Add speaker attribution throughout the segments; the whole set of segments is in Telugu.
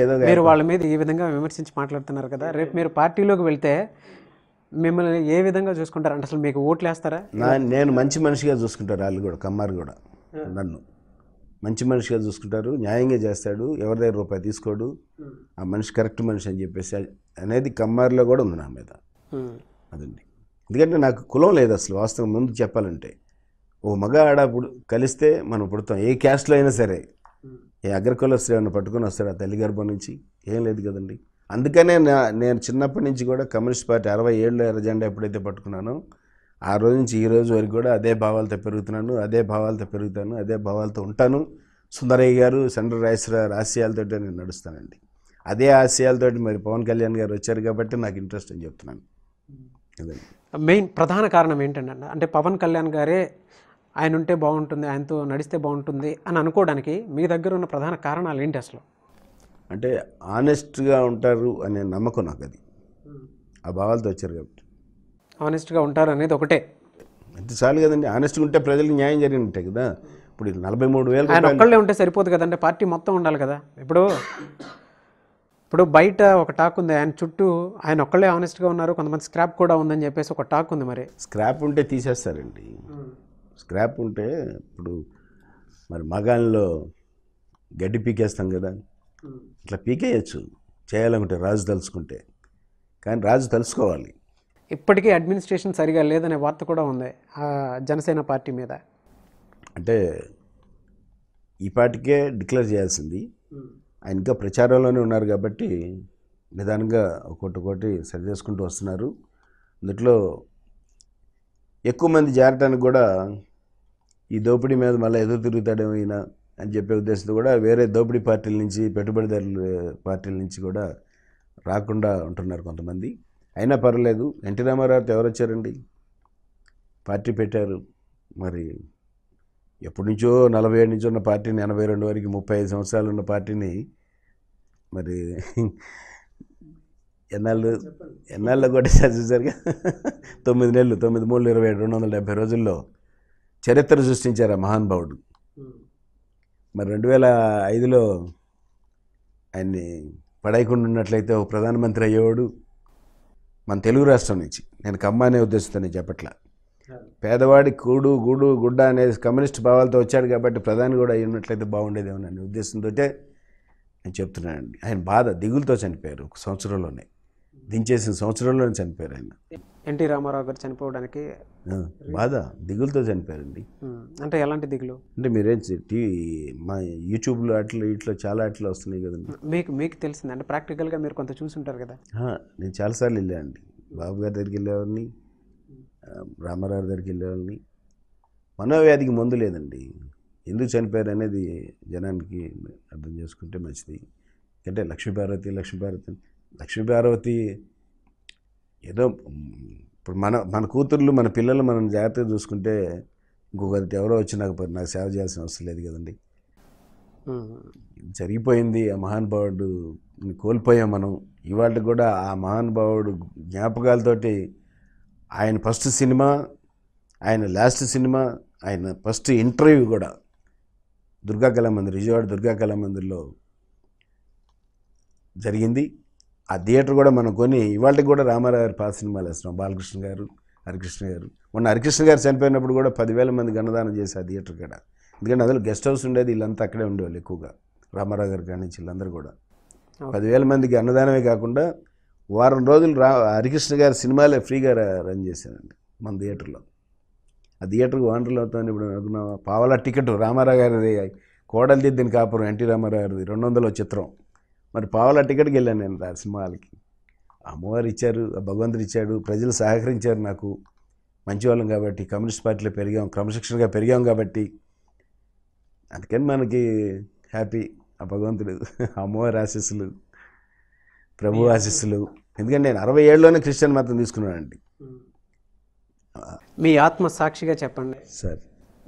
Speaker 1: ఏదో
Speaker 2: మీరు వాళ్ళ మీద ఈ విధంగా విమర్శించి మాట్లాడుతున్నారు కదా? రేపు మీరు పార్టీలోకి వెళ్తే మిమ్మల్ని ఏ విధంగా చూసుకుంటారు? అంటే అసలు మీకు ఓట్లు వేస్తారా?
Speaker 1: నేను మంచి మనిషిగా చూసుకుంటారు వాళ్ళు కూడా కమ్మారు కూడా నన్ను. మంచి మనిషిగా చూసుకుంటారు న్యాయంగా చేస్తాడు ఎవరి దగ్గర రూపాయి తీసుకోడు ఆ. మనిషి కరెక్ట్ మనిషి అని చెప్పేసి అనేది కమ్మారిలో కూడా ఉంది నా మీద. అదండి. ఎందుకంటే నాకు కులం లేదు అసలు వాస్తవం ముందు చెప్పాలంటే. ఓ మగ ఆడ కలిస్తే మనం పుడతాం ఏ క్యాస్ట్లో అయినా సరే. ఏ అగ్రకులస్తులు ఏమైనా పట్టుకొని వస్తాడు ఆ తల్లి గర్భం నుంచి? ఏం లేదు కదండి. అందుకనే నా- నేను చిన్నప్పటి నుంచి కూడా కమ్యూనిస్ట్ పార్టీ అరవై ఏళ్ళు ఎర్రజెండా ఎప్పుడైతే పట్టుకున్నానో ఆ రోజు నుంచి ఈ రోజు వరకు కూడా అదే భావాలతో పెరుగుతున్నాను అదే భావాలతో పెరుగుతాను అదే భావాలతో ఉంటాను. సుందరయ్య గారు సెంట్రల్ రాజేశ్వర ఆశయాలతో నేను నడుస్తానండి. అదే ఆశయాలతోటి మరి పవన్ కళ్యాణ్ గారు వచ్చారు కాబట్టి నాకు ఇంట్రెస్ట్ అని చెప్తున్నాను.
Speaker 2: మెయిన్ ప్రధాన కారణం ఏంటంటే అంటే పవన్ కళ్యాణ్ గారే ఆయన ఉంటే బాగుంటుంది ఆయనతో నడిస్తే బాగుంటుంది అని అనుకోవడానికి మీ దగ్గర ఉన్న ప్రధాన కారణాలు ఏంటి అసలు?
Speaker 1: అంటే ఆనెస్ట్గా ఉంటారు అనే నమ్మకం నాకు అది. ఆ భావాలతో వచ్చారు కాబట్టి.
Speaker 2: ఆనెస్ట్గా ఉంటారు అనేది ఒకటే.
Speaker 1: అంతే చాలు కదండి. ఆనెస్ట్గా ఉంటే ప్రజలకు న్యాయం జరిగినట్టే కదా. ఇప్పుడు నలభై మూడు వేల
Speaker 2: ఆయన ఒక్కళ్ళే ఉంటే సరిపోదు కదంటే పార్టీ మొత్తం ఉండాలి కదా. ఇప్పుడు ఇప్పుడు బయట ఒక టాక్ ఉంది. ఆయన చుట్టూ ఆయన ఒక్కళ్ళే ఆనెస్ట్గా ఉన్నారు. కొంతమంది స్క్రాప్ కూడా ఉందని చెప్పేసి ఒక టాక్ ఉంది మరి.
Speaker 1: స్క్రాప్ ఉంటే తీసేస్తారండి. స్క్రాప్ ఉంటే ఇప్పుడు మరి మగాళ్ళలో గడ్డి పీకేస్తాం కదా. ఇట్లా పీకేయచ్చు. చేయాలనుకుంటే రాజు తలుచుకుంటే. కానీ రాజు తలుచుకోవాలి
Speaker 2: ఇప్పటికీ అడ్మినిస్ట్రేషన్ సరిగా లేదనే వార్త కూడా ఉంది ఆ జనసేన పార్టీ మీద.
Speaker 1: అంటే ఈ పాటికే డిక్లేర్ చేయాల్సింది. ఆయన ఇంకా ప్రచారంలోనే ఉన్నారు కాబట్టి నిదానంగా ఒక్కొక్కటి ఒకటి సరి చేసుకుంటూ వస్తున్నారు. అందులో ఎక్కువ మంది చేరటానికి కూడా ఈ దోపిడీ మీద మళ్ళీ ఎదురు తిరుగుతాడేమో ఈయన అని చెప్పే ఉద్దేశంతో కూడా వేరే దోపిడీ పార్టీల నుంచి పెట్టుబడిదారుల పార్టీల నుంచి కూడా రాకుండా ఉంటున్నారు కొంతమంది. అయినా పర్వాలేదు. ఎన్టీ రామారావుతో ఎవరు వచ్చారండి? పార్టీ పెట్టారు. మరి ఎప్పటి నుంచో నలభై ఏడు నుంచి ఉన్న పార్టీని ఎనభై రెండు వరకు ముప్పై ఐదు సంవత్సరాలు ఉన్న పార్టీని మరి ఎన్నాళ్ళు ఎన్నాళ్ళు కూడా చూసారుగా? తొమ్మిది నెలలు తొమ్మిది మూడు ఇరవై ఏడు రెండు వందల డెబ్బై రోజుల్లో చరిత్ర సృష్టించారు ఆ మహానుభావుడు మరి రెండు వేల ఐదులో ఆయన్ని పడేయకుండా ఉన్నట్లయితే ఒక ప్రధానమంత్రి అయ్యేవాడు మన తెలుగు రాష్ట్రం నుంచి. నేను కమ్మ అనే ఉద్దేశంతో నేను చెప్పట్లా. పేదవాడి కూడు గూడు గుడ్డ అనేది కమ్యూనిస్ట్ భావాలతో వచ్చాడు కాబట్టి ప్రధాని కూడా అయి ఉన్నట్లయితే బాగుండేదేమో అనే ఉద్దేశంతో నేను చెప్తున్నానండి. ఆయన బాధ దిగులతో చనిపోయారు ఒక సంవత్సరంలోనే. దించేసిన సంవత్సరంలోనే చనిపోయారు ఆయన.
Speaker 2: ఎన్టీ రామారావు గారు చనిపోవడానికి
Speaker 1: బాధ దిగులతో చనిపోయారండి.
Speaker 2: అంటే ఎలాంటి దిగులు?
Speaker 1: అంటే మీరేం టీవీ మా యూట్యూబ్లో అట్లా ఇట్లా చాలా అట్లా వస్తున్నాయి కదండి.
Speaker 2: మీకు మీకు తెలిసింది అంటే ప్రాక్టికల్గా మీరు కొంత చూసుంటారు కదా?
Speaker 1: నేను చాలాసార్లు వెళ్ళానండి బాబు గారి దగ్గరికి వెళ్ళేవాడిని రామారావు దగ్గరికి వెళ్ళేవాడిని. మనోవ్యాధికి మందు లేదండి. ఎందుకు చనిపోయారు అనేది జనానికి అర్థం చేసుకుంటే మంచిది. అంటే లక్ష్మీపార్వతి లక్ష్మీపార్వతి లక్ష్మీపార్వతి ఏదో ఇప్పుడు మన మన కూతుర్లు మన పిల్లలు మనం జాగ్రత్తగా చూసుకుంటే ఇంకొకటి ఎవరో వచ్చి నాకు నాకు సేవ చేయాల్సిన అవసరం లేదు కదండి. జరిగిపోయింది ఆ మహానుభావుడు కోల్పోయాం మనం. ఇవాళ కూడా ఆ మహానుభావుడు జ్ఞాపకాలతోటి ఆయన ఫస్ట్ సినిమా ఆయన లాస్ట్ సినిమా ఆయన ఫస్ట్ ఇంటర్వ్యూ కూడా దుర్గా కళామందిర్ విజయవాడ దుర్గా కళామందిర్లో జరిగింది. ఆ థియేటర్ కూడా మనం కొని ఇవాళకి కూడా రామారావు గారి పాత సినిమాలు వేస్తున్నాం. బాలకృష్ణ గారు హరికృష్ణ గారు. మొన్న హరికృష్ణ గారు చనిపోయినప్పుడు కూడా పదివేల మంది అన్నదానం చేసి ఆ థియేటర్ కాడ. ఎందుకంటే అందులో గెస్ట్ హౌస్ ఉండేది వీళ్ళంతా అక్కడే ఉండేవాళ్ళు ఎక్కువగా. రామారావు గారి కాడి నుంచి వీళ్ళందరూ కూడా. పదివేల మందికి అన్నదానమే కాకుండా వారం రోజులు రా హరికృష్ణ గారి సినిమాలే ఫ్రీగా రన్ చేశానండి మన థియేటర్లో. ఆ థియేటర్కి ఓనర్లు అవుతాను ఇప్పుడు అనుకున్నా పావలా టికెట్ రామారావు గారిది కోడలు దిద్దిన కాపురం ఎన్టీ రామారావు గారిది రెండు వందల చిత్రం. మరి పావలా టికెట్కి వెళ్ళాను నేను ఆ సినిమాలకి అమ్మవారు ఇచ్చారు ఆ భగవంతుడు ఇచ్చాడు ప్రజలు సహకరించారు నాకు. మంచివాళ్ళం కాబట్టి కమ్యూనిస్ట్ పార్టీలో పెరిగాం క్రమశిక్షణగా పెరిగాం కాబట్టి. అందుకని మనకి హ్యాపీ. ఆ భగవంతుడు అమ్మవారి ఆశీస్సులు ప్రభు ఆశీస్సులు. ఎందుకంటే నేను అరవై ఏళ్ళలోనే క్రిస్టియన్ మతం తీసుకున్నానండి.
Speaker 2: మీ ఆత్మ సాక్షిగా చెప్పండి.
Speaker 1: సార్.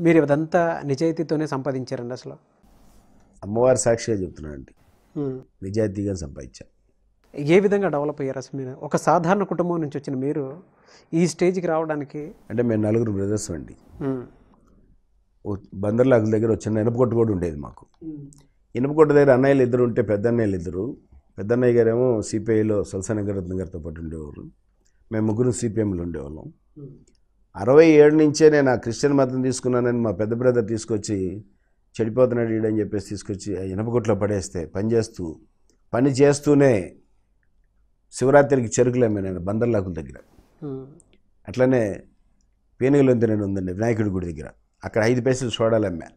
Speaker 2: మీరు ఇదంతా నిజాయితీతోనే సంపాదించారండి అసలు?
Speaker 1: అమ్మవారి సాక్షిగా చెప్తున్నానండి. నిజాయితీగా సంపాదించా
Speaker 2: ఏ విధంగా డెవలప్ అయ్యారు అసలు మీరు? ఒక సాధారణ కుటుంబం నుంచి వచ్చిన మీరు ఈ స్టేజ్కి రావడానికి
Speaker 1: అంటే మేము నలుగురు బ్రదర్స్ అండి. బందర్లాగుల దగ్గర ఒక చిన్న ఎనపకొట్టు కూడా ఉండేది మాకు. ఇనుపకోట దగ్గర అన్నయ్యలు ఇద్దరు ఉంటే పెద్ద అన్నయ్యలు ఇద్దరు. పెద్ద అన్నయ్య గారేమో సిపిఐలో సల్సానగరత్న గారితో పాటు ఉండేవారు. మేము ముగ్గురు సిపిఎంలో ఉండేవాళ్ళం. అరవై ఏడు నుంచే నేను ఆ క్రిస్టియన్ మతం తీసుకున్నానని మా పెద్ద బ్రదర్ తీసుకొచ్చి చెడిపోతున్నాడు ఈడని చెప్పేసి తీసుకొచ్చి ఇనపగుట్లో పడేస్తే పని చేస్తూ పని చేస్తూనే శివరాత్రికి చెరుకులు అమ్మాను నేను బందర్లాకుల దగ్గర. అట్లనే పేనుగులొంతి నేను ఉందండి వినాయకుడి గుడి దగ్గర. అక్కడ ఐదు పైసలు సోడాలు అమ్మా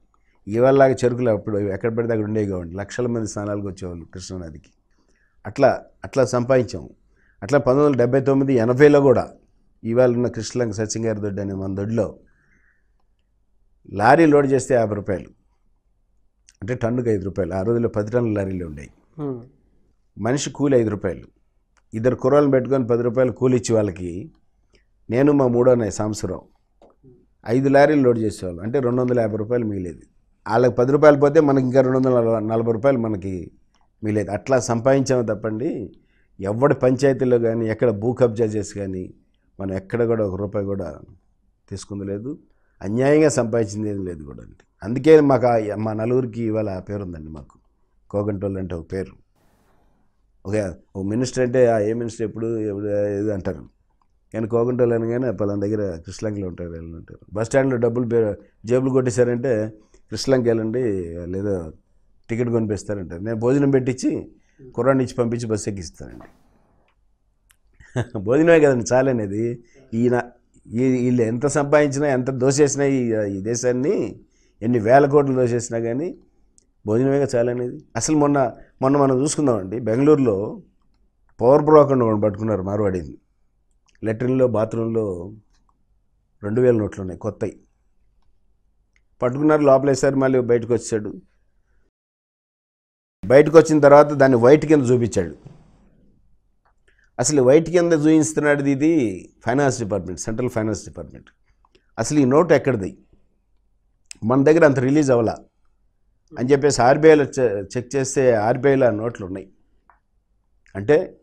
Speaker 1: ఇవాళలాగా చెరుకులు అప్పుడు ఎక్కడ పడితే అక్కడ ఉండేవి కావండి. లక్షల మంది స్నానాలకు వచ్చేవాళ్ళు కృష్ణానదికి. అట్లా అట్లా సంపాదించాము. అట్లా పంతొమ్మిది వందల డెబ్బై తొమ్మిది ఎనభైలో కూడా ఇవాళ ఉన్న కృష్ణలంక సత్యంగారి దొడ్డి అనే మన దొడ్లో లారీ లోడ్ చేస్తే యాభై రూపాయలు. అంటే టన్నుకి ఐదు రూపాయలు. ఆ రోజుల్లో పది టన్నుల లారీలు ఉండేవి. మనిషి కూలి ఐదు రూపాయలు. ఇద్దరు కుర్రాళ్ళు పెట్టుకొని పది రూపాయలు కూలి ఇచ్చి వాళ్ళకి నేను మా మూడో అన్నయ్య సాంబశివరావు ఐదు లారీలు లోడ్ చేసేవాళ్ళం. అంటే రెండు వందల యాభై రూపాయలు మిగిలేది. వాళ్ళకి పది రూపాయలు పోతే మనకి ఇంకా రెండు వందల నలభై- రూపాయలు మనకి మిగిలేదు. అట్లా సంపాదించాము తప్పండి. ఎవడి పంచాయతీలో కానీ ఎక్కడ భూ కబ్జా చేసి కానీ మనం ఎక్కడ కూడా ఒక రూపాయి కూడా తీసుకుంది లేదు. అన్యాయంగా సంపాదించింది ఏం లేదు కూడా అండి అందుకే మాకు మా నలుగురికి ఇవాళ ఆ పేరు ఉందండి మాకు. కోగంటోళ్ళు అంటే ఒక పేరు. ఒక ఒక మినిస్టర్ అంటే ఆ ఏ మినిస్టర్ ఎప్పుడు ఎప్పుడు ఏది అంటారు? కానీ కోగంటోళ్ళు అనగానే పలానా దగ్గర కృష్ణలంకలో ఉంటారు వెళ్ళి ఉంటారు. బస్ స్టాండ్లో డబ్బులు పే- జేబులు కొట్టేశారంటే కృష్ణలంక వెళ్ళండి లేదా టికెట్ కొనిపిస్తారంటారు. నేను భోజనం పెట్టించి కుర్రాన్ని ఇచ్చి పంపించి బస్సు ఎక్కిస్తానండి. భోజనమే కదండి చాలనేది. ఈయన వీళ్ళు ఎంత సంపాదించినా ఎంత దోసేసినా ఈ ఈ దేశాన్ని ఎన్ని వేల కోట్లు దోసేసినా కానీ భోజనమేగా చాలనేది. అసలు మొన్న మొన్న మనం చూసుకుందామండి బెంగళూరులో పవర్ బ్రోకర్ పట్టుకున్నారు మార్వాడింది లెట్రిన్లో బాత్రూంలో రెండు వేల నోట్లు ఉన్నాయి కొత్తవి పట్టుకున్నారు లోపలేసారి మళ్ళీ బయటకు వచ్చాడు బయటకు వచ్చిన తర్వాత దాన్ని వైట్ కింద చూపించాడు. అసలు వైట్ కింద చూపిస్తున్నాడు ఇది finance department central finance department. అసలు ఈ నోట్ ఎక్కడిది? మన దగ్గర అంత రిలీజ్ అవ్వాలా. అని చెప్పేసి ఆర్బీఐలో చెక్ చేస్తే ఆర్బీఐలో ఆ నోట్లు ఉన్నాయి. అంటే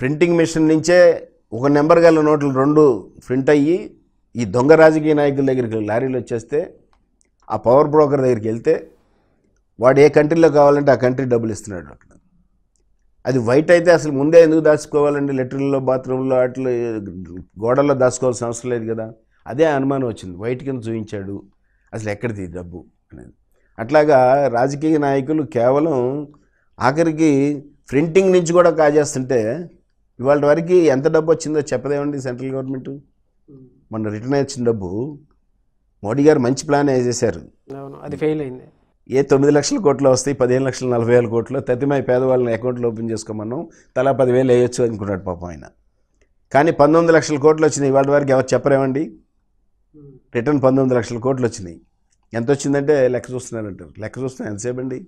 Speaker 1: ప్రింటింగ్ మిషన్ నుంచే ఒక నెంబర్ గల నోట్లు రెండు ప్రింట్ అయ్యి ఈ దొంగ రాజకీయ నాయకుల దగ్గరికి లారీలు వచ్చేస్తే ఆ పవర్ బ్రోకర్ దగ్గరికి వెళ్తే వాడు ఏ కంట్రీలో కావాలంటే ఆ కంట్రీ డబ్బులు ఇస్తున్నాడు అక్కడ. అది వైట్ అయితే అసలు ముందే ఎందుకు దాచుకోవాలండి? లెటర్లలో బాత్రూంలో వాటిలో గోడల్లో దాచుకోవాల్సిన అవసరం లేదు కదా? అదే అనుమానం వచ్చింది. వైట్ కింద చూపించాడు అసలు ఎక్కడిది డబ్బు అనేది? అట్లాగా రాజకీయ నాయకులు కేవలం ఆఖరికి ప్రింటింగ్ నుంచి కూడా కాజేస్తుంటే ఇవాళ వరకు ఎంత డబ్బు వచ్చిందో చెప్పదేమండి సెంట్రల్ గవర్నమెంట్? మొన్న రిటర్న్ వచ్చిన డబ్బు మోడీ గారు మంచి ప్లాన్ వేసేసారు
Speaker 2: అవును అది ఫెయిల్ అయింది.
Speaker 1: ఏ తొమ్మిది లక్షల కోట్లు వస్తాయి పదిహేను లక్షల నలభై వేల కోట్లు. తతిమై పేదవాళ్ళని అకౌంట్లో ఓపెన్ చేసుకోమన్నాం. తలా పదివేలు వేయొచ్చు అనుకున్నాడు పాపం ఆయన. కానీ పంతొమ్మిది లక్షల కోట్లు వచ్చినాయి. ఇవాళ వరకు ఎవరు చెప్పరేమండి? రిటర్న్ పంతొమ్మిది లక్షల కోట్లు వచ్చినాయి. ఎంత వచ్చిందంటే లెక్క చూస్తున్నారంటారు లెక్క చూస్తున్నా ఎంతసేపు అండి?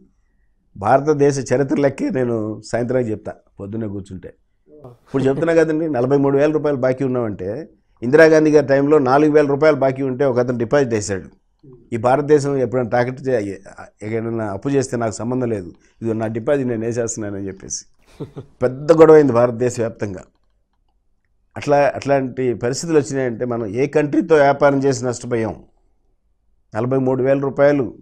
Speaker 1: భారతదేశ చరిత్ర లెక్కే నేను సాయంత్రానికి చెప్తా పొద్దున్నే కూర్చుంటే. ఇప్పుడు చెప్తున్నా కదండి నలభై మూడు వేల రూపాయలు బాకీ ఉన్నామంటే ఇందిరాగాంధీ గారి టైంలో నాలుగు వేల రూపాయలు బాకీ ఉంటే ఒక అతను డిపాజిట్ వేశాడు. ఈ భారతదేశం ఎప్పుడైనా టాకెట్ ఎక్కడైనా అప్పు చేస్తే నాకు సంబంధం లేదు. ఇది నా డిపాజిట్ నేను వేసేస్తున్నానని చెప్పేసి. పెద్ద గొడవ అయింది భారతదేశ వ్యాప్తంగా. అట్లా అట్లాంటి పరిస్థితులు వచ్చినాయంటే మనం ఏ కంట్రీతో వ్యాపారం చేసి నష్టపోయాం? నలభై మూడు వేల రూపాయలు.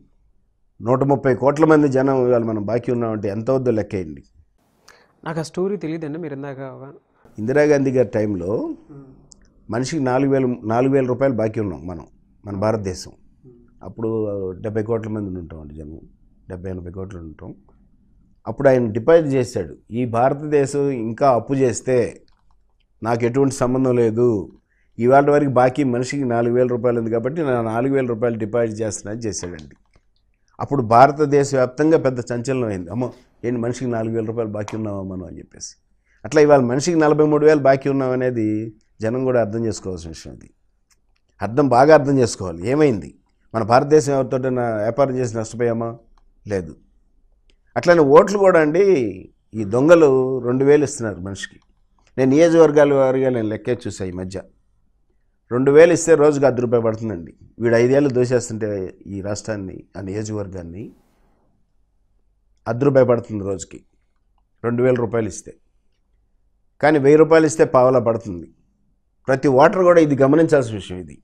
Speaker 1: నూట ముప్పై కోట్ల మంది జనం ఇవాళ మనం బాకీ ఉన్నామంటే ఎంత వద్దో లెక్కేయండి.
Speaker 2: నాకు ఆ స్టోరీ తెలియదండి మీరు ఇందాక
Speaker 1: ఇందిరాగాంధీ గారి టైంలో మనిషికి నాలుగు వేలు నాలుగు వేల రూపాయలు బాకీ ఉన్నాం మనం మన భారతదేశం. అప్పుడు డెబ్బై కోట్ల మంది ఉంటామండి జనం. డెబ్బై ఎనభై కోట్లు ఉంటాం అప్పుడు ఆయన డిపాజిట్ చేశాడు. ఈ భారతదేశం ఇంకా అప్పు చేస్తే నాకు ఎటువంటి సంబంధం లేదు. ఇవాళ వరకు బాకీ మనిషికి నాలుగు వేల రూపాయలు ఉంది కాబట్టి నా నాలుగు వేల రూపాయలు డిపాజిట్ చేస్తున్నాను చేశాడండి. అప్పుడు భారతదేశ వ్యాప్తంగా పెద్ద సంచలనం అయింది. అమ్మో ఏంటి మనిషికి నాలుగు వేల రూపాయలు బాకీ ఉన్నావా మనం అని చెప్పేసి. అట్లా ఇవాళ మనిషికి నలభై మూడు వేలు బాకీ ఉన్నామనేది జనం కూడా అర్థం చేసుకోవాల్సిన విషయం అది. అర్థం బాగా అర్థం చేసుకోవాలి. ఏమైంది? మన భారతదేశం ఎవరితో వ్యాపారం చేసి నష్టపోయామా? లేదు. అట్లనే ఓట్లు కూడా అండి ఈ దొంగలు రెండు వేలు ఇస్తున్నారు మనిషికి. నేను నియోజకవర్గాల వారిగా నేను లెక్కే చూసా ఈ మధ్య. రెండు వేలు ఇస్తే రోజుకు అర్ధ రూపాయి పడుతుందండి. వీడు ఐదేళ్ళు దోసేస్తుంటే ఈ రాష్ట్రాన్ని ఆ నియోజకవర్గాన్ని అర్ధ రూపాయి పడుతుంది రోజుకి. రెండు వేల రూపాయలు ఇస్తే. కానీ వెయ్యి రూపాయలు ఇస్తే పావలా పడుతుంది. ప్రతి ఓటర్ కూడా ఇది గమనించాల్సిన విషయం ఇది.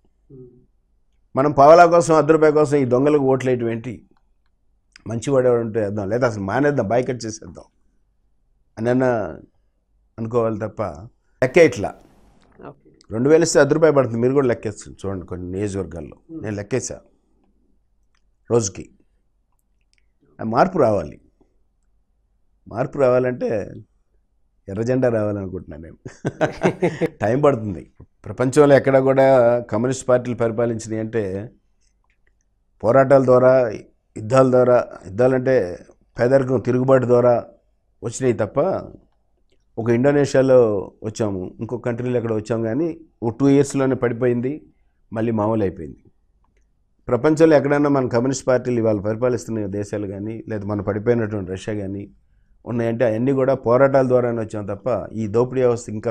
Speaker 1: మనం పావలా కోసం అర్ధ రూపాయి కోసం ఈ దొంగలకు ఓట్లు వేయటం ఏంటి? మంచివాడు ఎవడు ఉంటే వేద్దాం లేదా అసలు మానేద్దాం బాయ్కట్ చేసేద్దాం అని అన్న అనుకోవాలి తప్ప లెక్క ఇట్లా. రెండు వేలు ఇస్తే అర్ధ రూపాయి పడుతుంది. మీరు కూడా లెక్కేస్తుంది చూడండి కొన్ని నియోజకవర్గాల్లో. నేను లెక్కేసా రోజుకి. మార్పు రావాలి. మార్పు రావాలంటే ఎర్రజెండా రావాలనుకుంటున్నాను నేను. టైం పడుతుంది. ప్రపంచంలో ఎక్కడ కూడా కమ్యూనిస్ట్ పార్టీలు పరిపాలించినాయి అంటే పోరాటాల ద్వారా యుద్ధాల ద్వారా యుద్ధాలంటే పేదరికం తిరుగుబాటు ద్వారా వచ్చినాయి తప్ప ఒక ఇండోనేషియాలో వచ్చాము ఇంకో కంట్రీలో ఎక్కడ వచ్చాము కానీ ఓ టూ ఇయర్స్లోనే పడిపోయింది మళ్ళీ మామూలు అయిపోయింది. ప్రపంచంలో ఎక్కడైనా మన కమ్యూనిస్ట్ పార్టీలు ఇవాళ పరిపాలిస్తున్న దేశాలు కానీ లేదా మనం పడిపోయినటువంటి రష్యా కానీ ఉన్నాయంటే అవన్నీ కూడా పోరాటాల ద్వారానే వచ్చాం తప్ప ఈ దోపిడీ వ్యవస్థ ఇంకా